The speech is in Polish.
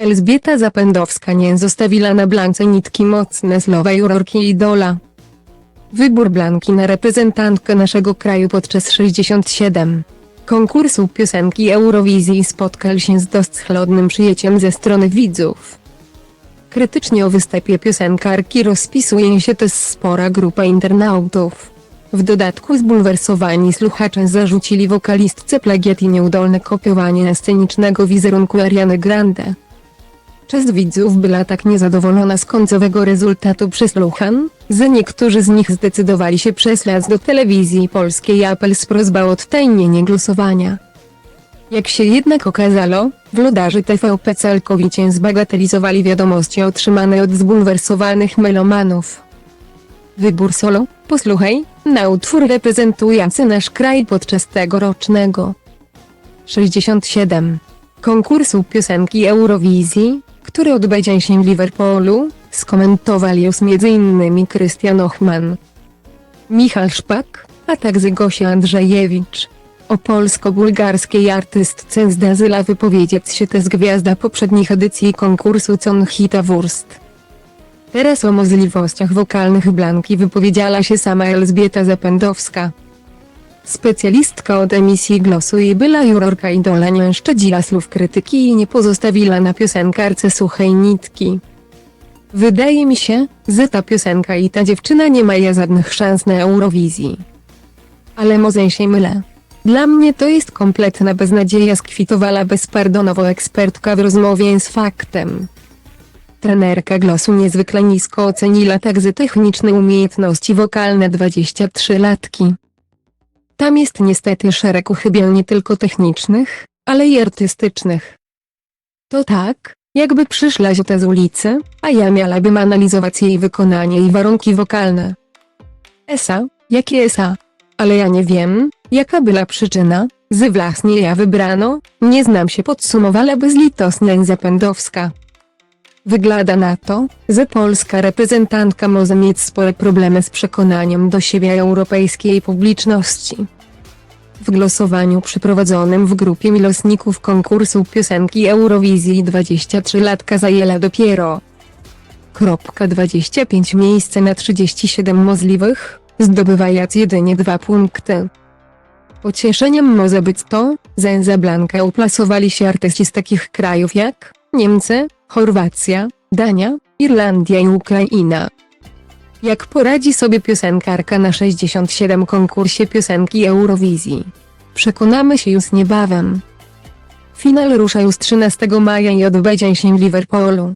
Elżbieta Zapędowska nie zostawiła na blance nitki mocne słowa jurorki idola. Wybór Blanki na reprezentantkę naszego kraju podczas 67. konkursu piosenki Eurowizji spotkał się z dość chłodnym przyjęciem ze strony widzów. Krytycznie o występie piosenkarki rozpisuje się też spora grupa internautów. W dodatku zbulwersowani słuchacze zarzucili wokalistce plagiat i nieudolne kopiowanie scenicznego wizerunku Ariany Grande. Część widzów była tak niezadowolona z końcowego rezultatu przesłuchań, że niektórzy z nich zdecydowali się przesłać do telewizji polskiej apel z prośbą o odtajnienie głosowania. Jak się jednak okazało, wlodarzy TVP całkowicie zbagatelizowali wiadomości otrzymane od zbulwersowanych melomanów. Wybór solo, posłuchaj, na utwór reprezentujący nasz kraj podczas tegorocznego 67. konkursu piosenki Eurowizji, który odbędzie się w Liverpoolu, skomentował już m.in. Krystian Ochman, Michał Szpak, a także Gosia Andrzejewicz. O polsko-bułgarskiej artystce zdarzyła wypowiedzieć się też gwiazda poprzednich edycji konkursu Con Hita Wurst. Teraz o możliwościach wokalnych Blanki wypowiedziała się sama Elżbieta Zapędowska. Specjalistka od emisji głosu i była jurorka idola nie szczadziła słów krytyki i nie pozostawiła na piosenkarce suchej nitki. Wydaje mi się, że ta piosenka i ta dziewczyna nie mają żadnych szans na Eurowizji. Ale może się mylę. Dla mnie to jest kompletna beznadzieja skwitowała bezpardonowo ekspertka w rozmowie z faktem. Trenerka głosu niezwykle nisko oceniła także techniczne umiejętności wokalne 23-latki. Tam jest niestety szereg uchybień nie tylko technicznych, ale i artystycznych. To tak, jakby przyszła ziota z ulicy, a ja miałabym analizować jej wykonanie i warunki wokalne. Esa, jakie esa? Ale ja nie wiem, jaka była przyczyna, że właśnie ja wybrano, nie znam się podsumowała bezlitosnie Zapędowska. Wygląda na to, że polska reprezentantka może mieć spore problemy z przekonaniem do siebie europejskiej publiczności. W głosowaniu przeprowadzonym w grupie milosników konkursu piosenki Eurowizji 23-latka zajęła dopiero kropka 25 miejsce na 37 możliwych, zdobywając jedynie dwa punkty. Pocieszeniem może być to, że za Blankę uplasowali się artyści z takich krajów jak Niemcy, Chorwacja, Dania, Irlandia i Ukraina. Jak poradzi sobie piosenkarka na 67 konkursie piosenki Eurowizji? Przekonamy się już niebawem. Finał rusza już 13 maja i odbędzie się w Liverpoolu.